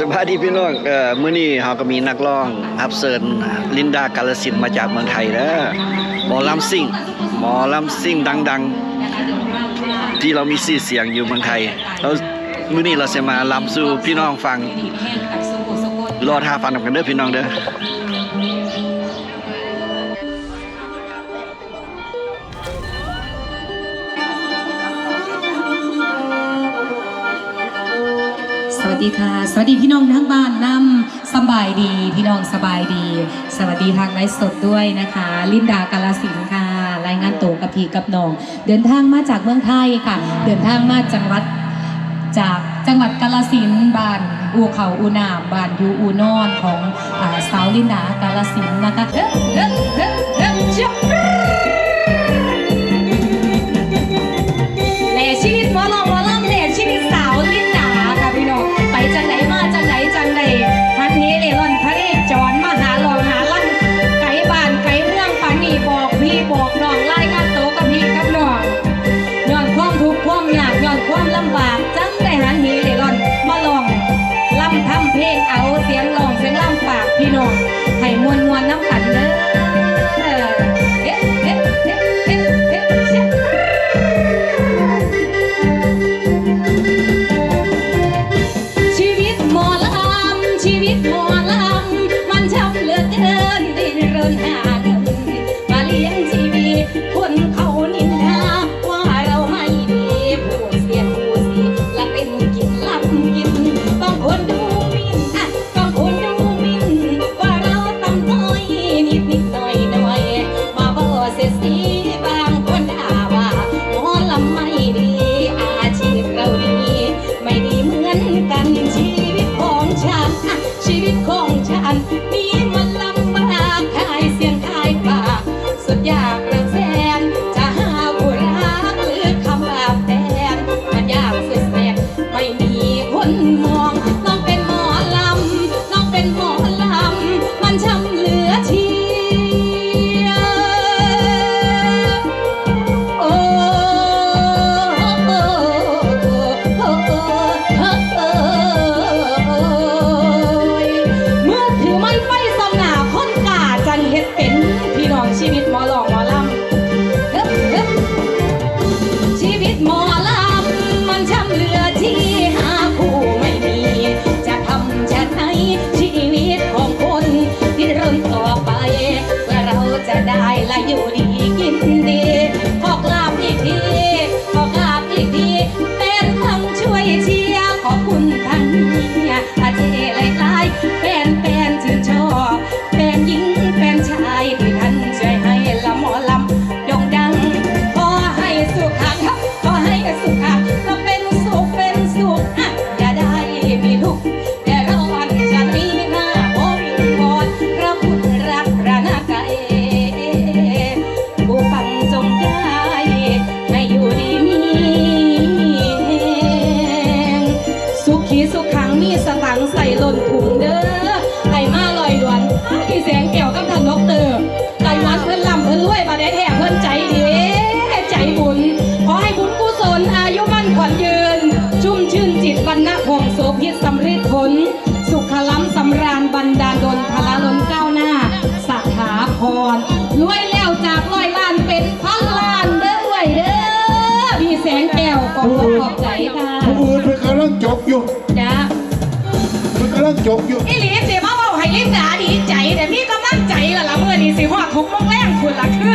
สบายดีพี่น้องเออมื่อนี้เราก็มีนักร้องอับเซินลินดากาลสินมาจากเมืองไทยเด้อหมอลำซิ่งหมอลำซิ่งดัง ๆ ที่เรามีชื่อเสียงอยู่เมืองไทยแล้วมื่อนี้เราจะมาลำสู่พี่น้องฟังรอท่าฟังกันเด้อพี่น้องเด้อ วัสดีค่ะ สวัสดีพี่น้องทั้งบ้านน้ำสบายดี พี่น้องสบายดี สวัสดีทางไลฟ์สดด้วยนะคะ ลินดากาลสินค่ะ รายงานตัวกับพีกับน้อง เดินทางมาจากเมืองไทยค่ะ เดินทางมาจังหวัดจากจังหวัดกาลสินบ้านอูเขาอูนามบ้านยูอูนอนของสาวลินดากาลสินนะคะ ลำบากจังได้หางหีเดร่อนมาลองลำทำเพลงเอาเสียงลองเสียงลำปากพี่น้องให้มวนมวนน้ำขันเด้อ She อยู่จ้ามันกำลังจบอยู่อีหลีสิมาเบาให้ลินดาดีใจแต่มีก็ลังใจละละเมื่อนี้สิหอดทุกโมงแรงคุณล่ะคือ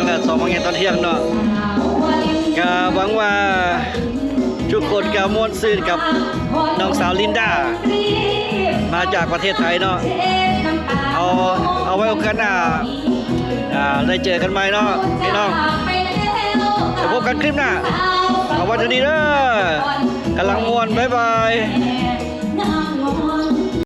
งโมงยังแล้วสองโมงยังตอนเที่ยงเนาะก็หวังว่าทุกคนก็ม่วนซื่นกับน้องสาวลินดา มาจากประเทศไทยเนาะเอาเอาไว้โอกาสหน้าอ่าได้เจอกันใหม่เนาะพี่น้องเดี๋ยวพบกันคลิปหน้าเอาว้เท่านี้เด้อกำลังมวนบ๊ายบาย